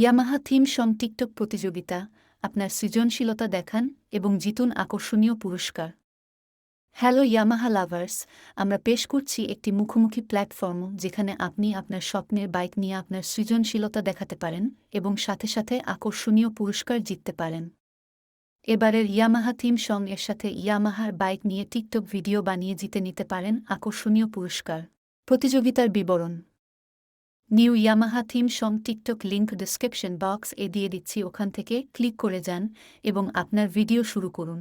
Yamaha theme song TikTok প্রতিযোগিতা, আপনার সৃজনশীলতা দেখান এবং জিতুন আকর্ষণীয় পুরস্কার। হ্যালো ইয়ামাহা লাভার্স, আমরা পেশ করছি একটি মুখোমুখি প্ল্যাটফর্ম যেখানে আপনি আপনার স্বপ্নের বাইক নিয়ে আপনার সৃজনশীলতা দেখাতে পারেন এবং সাথে সাথে আকর্ষণীয় পুরস্কার জিততে পারেন। এবারের ইয়ামাহা থিম সং এর সাথে ইয়ামাহার বাইক নিয়ে টিকটক ভিডিও বানিয়ে জিতে নিতে পারেন আকর্ষণীয় পুরস্কার। প্রতিযোগিতার বিবরণ। New Yamaha theme song TikTok link description box এ দিয়ে দিচ্ছি, ওখান থেকে ক্লিক করে যান এবং আপনার ভিডিও শুরু করুন।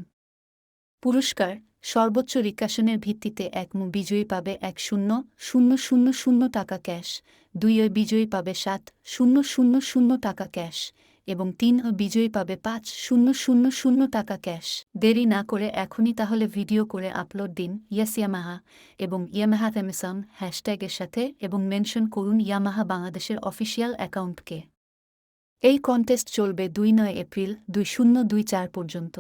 পুরস্কার, সর্বোচ্চ রিকাশনের ভিত্তিতে এক মু বিজয়ী পাবে এক শূন্য শূন্য শূন্য শূন্য টাকা ক্যাশ। দুই বিজয়ী পাবে সাত, শূন্য শূন্য শূন্য টাকা ক্যাশ। এবং তিন ও বিজয়ী পাবে পাঁচ শূন্য শূন্য শূন্য টাকা ক্যাশ। দেরি না করে এখনই তাহলে ভিডিও করে আপলোড দিন ইয়াস ইয়ামাহা এবং ইয়ামাহা থেমিসং হ্যাশট্যাগের সাথে এবং মেনশন করুন ইয়ামাহা বাংলাদেশের অফিসিয়াল অ্যাকাউন্টকে এই কন্টেস্ট চলবে দুই নয় এপ্রিল দুই শূন্য দুই চার পর্যন্ত।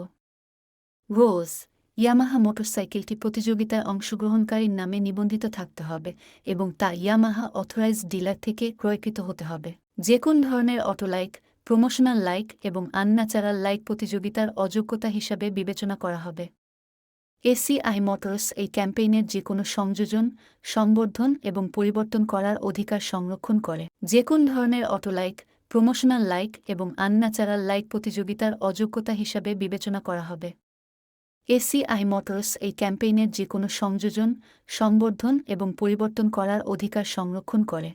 রোজ, ইয়ামাহা মোটরসাইকেলটি প্রতিযোগিতায় অংশগ্রহণকারীর নামে নিবন্ধিত থাকতে হবে এবং তা ইয়ামাহা অথরাইজড ডিলার থেকে ক্রয়কৃত হতে হবে। যে কোন ধরনের অটোলাইক প্রমোশনাল লাইক এবং আনন্যাচারাল লাইক প্রতিযোগিতার অযোগ্যতা হিসাবে বিবেচনা করা হবে। এসিআই মোটরস এই ক্যাম্পেইনের যে কোনো সংযোজন, সংবর্ধন এবং পরিবর্তন করার অধিকার সংরক্ষণ করে। যে কোন ধরনের অটোলাইক, প্রমোশনাল লাইক এবং আনন্যাচারাল লাইক প্রতিযোগিতার অযোগ্যতা হিসাবে বিবেচনা করা হবে। এসিআই মোটরস এই ক্যাম্পেইনের যে কোনো সংযোজন, সংবর্ধন এবং পরিবর্তন করার অধিকার সংরক্ষণ করে।